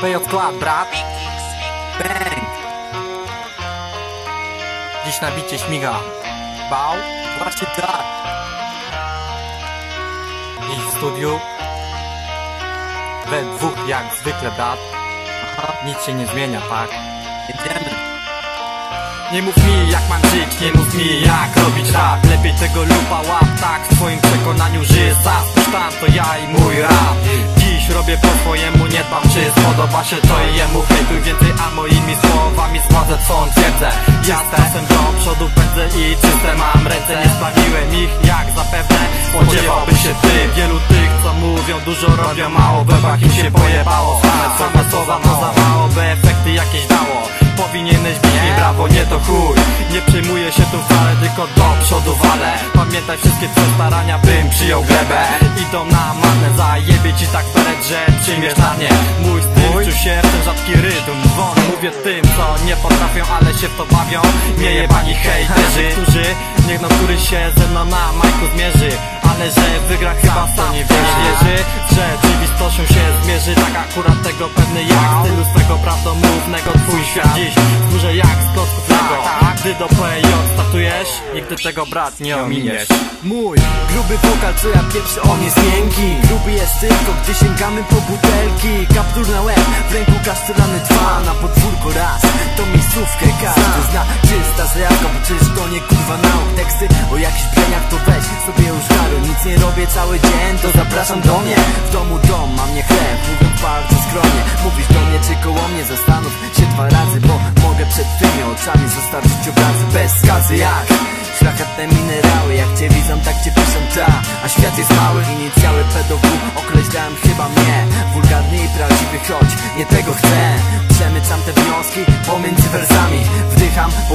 PJ Skład, brat Bang Dziś na bicie śmiga. Bał? Właśnie tak. I w studiu. We dwóch jak zwykle, brat. Nic się nie zmienia, tak? Jedziemy. Nie mów mi jak mam żyć, nie mów mi jak robić rap. Lepiej tego lupa łap, tak w swoim przekonaniu żyję sam to ja i mój rap. Dziś robię po swojemu, nie dbam czy spodoba się to i jemu. Hejtuj więcej, a moimi słowami spładzę twą twierdzę. Ja z czasem do przodu pędzę i czyste mam ręce. Nie sprawiłem ich jak zapewne spodziewałby się ty. Wielu tych co mówią dużo robią, mało we im się pojebało. Same słowa to za mało, by efekty jakieś dało. Powinieneś bić mi brawo, nie to chuj. Nie przejmuję się tu wcale, tylko do przodu walę. Pamiętaj wszystkie twoje starania, bym przyjął glebę. Idą na manę, zajebie ci tak przyjmiesz na Mój styl się w ten rzadki rytm. Won mówię tym, co nie potrafią, ale się w to bawią. Nie jebani hejterzy, którzy niech no który się ze mną na majku zmierzy. Ale że wygra chyba sam. nie wierzy. Z rzeczywistością się zmierzy, tak akurat tego pewny jak Stylu swego prawdomównego twój świat. Dziś Wzgórze jak Gdy do PJ statujesz, nigdy tego brat nie ominiesz. Mój gruby wokal, co ja pieprzę, on jest miękki. Gruby jest tylko, gdy sięgamy po butelki. Kaptur na łeb, w ręku kasztelany dwa Na podwórko raz, to miejscówkę każdy zna Czysta zjawka, bo to nie kurwa nauk Teksty. O jakichś breniach to weź sobie już garu Nic nie robię cały dzień, to zapraszam do mnie. W domu dom, mam nie chleb, mówiąc bardzo skromnie. Mówisz do mnie czy koło mnie, zastanów się dwa razy Bo mogę przed tymi oczami zostawić obrazy. Bez skazy jak? Szlachetne minerały, jak cię widzą, tak cię piszą ta A świat jest mały, inicjały PDW określałem chyba mnie. Wulgarny i prawdziwy, choć nie tego chcę. Przemycam te wnioski pomiędzy wersami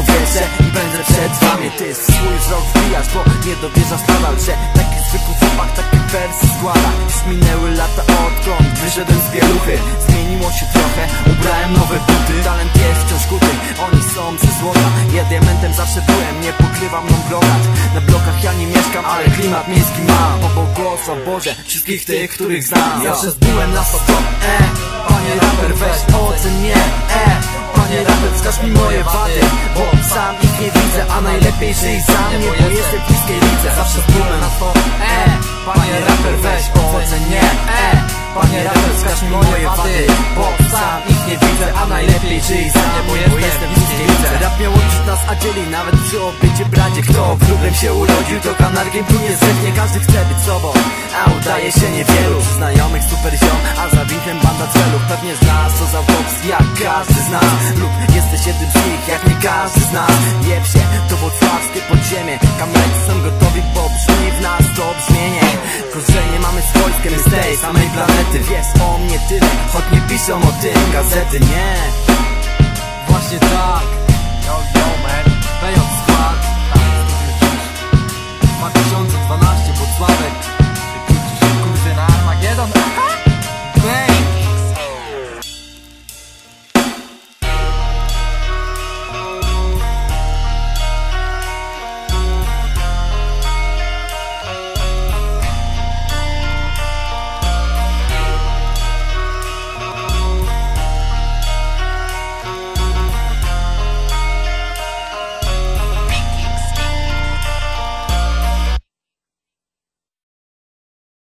powietrze i będę przed wami. Ty swój wzrok wbijasz, bo nie dowierzasz nadal Że taki zwykły chłopak takie wersy składa. Już minęły lata odkąd wyszedłem z bieluchy Zmieniło się trochę, ubrałem nowe buty. Talent jest wciąż kuty, oni są ze złota. Ja diamentem zawsze byłem, nie pokrywam mną blokat Na blokach ja nie mieszkam, ale klimat miejski mam. Pobłogosław Boże wszystkich tych, których znam. Zawsze zbyłem na stop, e Panie raper weź ocen mnie, e Panie raper wskaż mi moje wady. Bo nie widzę, a najlepiej żyj za mnie Bo jestem w lidze Zawsze zbyłem na stop, e Panie raper weź ocen nas, a dzieli nawet przy obycie bracie. Kto grubem się urodził, to kanarkiem tu nie zechnie Każdy chce być sobą, a udaje się niewielu. Znajomych super ziom, a za winchem banda celów Pewnie znasz co za box, jak każdy z nas. Lub jesteś jednym z nich, jak nie każdy z nas. Jeb się, to włocławskie podziemie. Kamery są gotowi, bo brzmi w nas to brzmienie. Korzenie mamy z wojskiem z tej samej planety. Wiesz o mnie tyle, choć nie piszą o tym gazety, nie. Właśnie tak